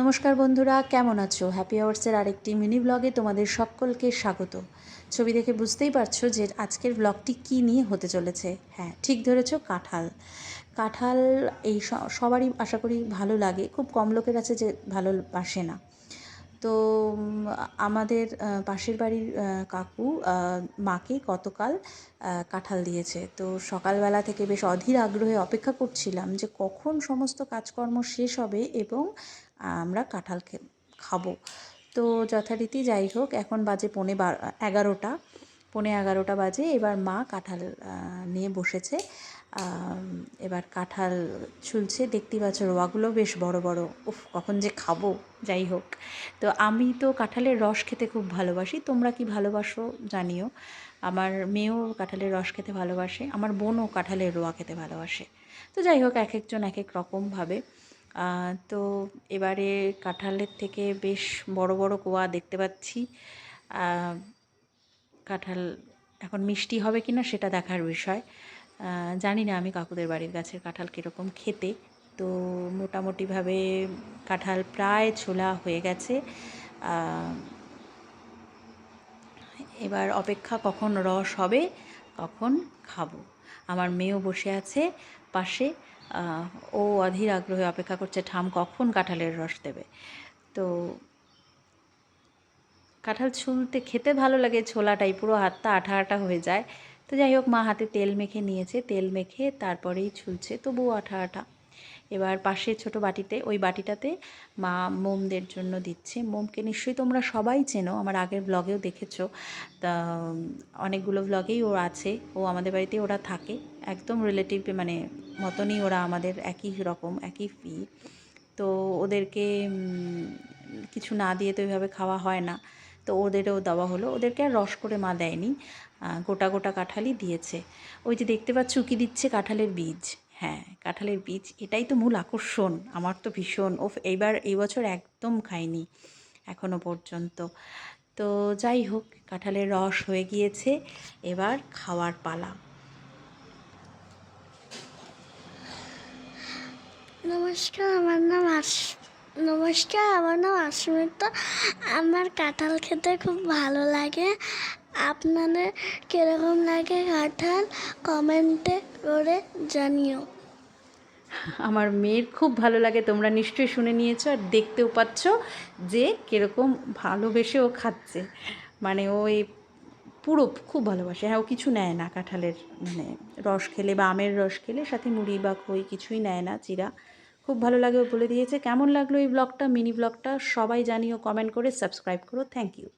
নমস্কার বন্ধুরা, কেমন আছো? হ্যাপি আওয়ার্সের আরেকটি মিনি ব্লগে তোমাদের সকলকে স্বাগত। ছবি দেখে বুঝতেই পারছ যে আজকের ব্লগটি কী নিয়ে হতে চলেছে। হ্যাঁ ঠিক ধরেছো, কাঁঠাল। কাঁঠাল এই সবারই আশা করি ভালো লাগে। খুব কম লোকের আছে যে ভালো বাসে না। তো আমাদের পাশের বাড়ির কাকু মাকে গতকাল কাঁঠাল দিয়েছে। তো সকালবেলা থেকে বেশ অধীর আগ্রহে অপেক্ষা করছিলাম যে কখন সমস্ত কাজকর্ম শেষ হবে এবং আমরা কাঁঠাল খাব। তো যথারীতি যাই হোক, এখন বাজে পৌনে এগারোটা। পৌনে এগারোটা বাজে, এবার মা কাঁঠাল নিয়ে বসেছে। এবার কাঁঠাল ছুলছে দেখতেই পাচ্ছ রোয়াগুলো বেশ বড় বড়। উফ, কখন যে খাব, যাই হোক। তো আমি তো কাঁঠালের রস খেতে খুব ভালোবাসি, তোমরা কি ভালোবাসো জানিও। আমার মেয়েও কাঁঠালের রস খেতে ভালোবাসে, আমার বোনও কাঁঠালের রোয়া খেতে ভালোবাসে। তো যাই হোক, এক একজন এক এক রকমভাবে তো এবারে কাঁঠালের থেকে বেশ বড় বড় কোয়া দেখতে পাচ্ছি। কাঁঠাল এখন মিষ্টি হবে কি না সেটা দেখার বিষয়। জানি না আমি কাকুদের বাড়ির গাছের কাঁঠাল কীরকম খেতে। তো মোটামুটিভাবে কাঁঠাল প্রায় ছোলা হয়ে গেছে। এবার অপেক্ষা কখন রস হবে, কখন খাব। আমার মেয়েও বসে আছে পাশে। ও অধীর আগ্রহে অপেক্ষা করছে, ঠাম কখন কাঁঠালের রস দেবে? তো কাঁঠাল ছুলতে খেতে ভালো লাগে ছোলাটাই, পুরো হাতটা আঠা আঠা হয়ে যায়। তো যাই হোক, মা হাতে তেল মেখে নিয়েছে, তেল মেখে তারপরেই ছুলছে, তবুও আঠা আঠা এবার পাশে ছোট বাটিতে, ওই বাটিটাতে মা মোমদের জন্য দিচ্ছে। মোমকে নিশ্চয়ই তোমরা সবাই চেনো, আমার আগের ব্লগেও দেখেছ। তা, অনেকগুলো ব্লগেই ও আছে, ও আমাদের বাড়িতে ওরা থাকে। একদম রিলেটিভ মানে মতনই ওরা আমাদের একই রকম, একই ফি তো ওদেরকে কিছু না দিয়ে তো এইভাবে খাওয়া হয় না। তো ওদেরও দেওয়া হলো। ওদেরকে আর রস করে মা দেয়নি। গোটা গোটা কাঁঠালই দিয়েছে। ওই যে দেখতে পাচ্ছ কি দিচ্ছে কাঁঠালের বীজ। হ্যাঁ কাঁঠালের বীজ, এটাই তো মূল আকর্ষণ। আমার তো ভীষণ। ও এইবার এই বছর একদম খাইনি, এখনও পর্যন্ত। তো যাই হোক, কাঁঠালের রস হয়ে গিয়েছে, এবার খাওয়ার পালা। নমস্কার, আমার নাম আস, নমস্কার, আমার নাম আসমিতা। আমার কাঁঠাল খেতে খুব ভালো লাগে। আপনাদের কীরকম লাগে কাঁঠাল? কমেন্টে করে জানিও। আমার মেয়ের খুব ভালো লাগে, তোমরা নিশ্চয়ই শুনে নিয়েছো আর দেখতেও পাচ্ছ যে কীরকম ভালোবেসে ও খাচ্ছে। মানে ও এই পুরো খুব ভালোবাসে। হ্যাঁ ও কিছু নেয় না কাঁঠালের মানে রস খেলে বা আমের রস খেলে, সাথে মুড়ি বা খই কিছুই নেয় না, চিরা। খুব ভালো লাগে ও বলে দিয়েছে। কেমন লাগল এই ব্লগটা, মিনি ব্লগটা? সবাই জানিও, কমেন্ট করে, সাবস্ক্রাইব করো। Thank you.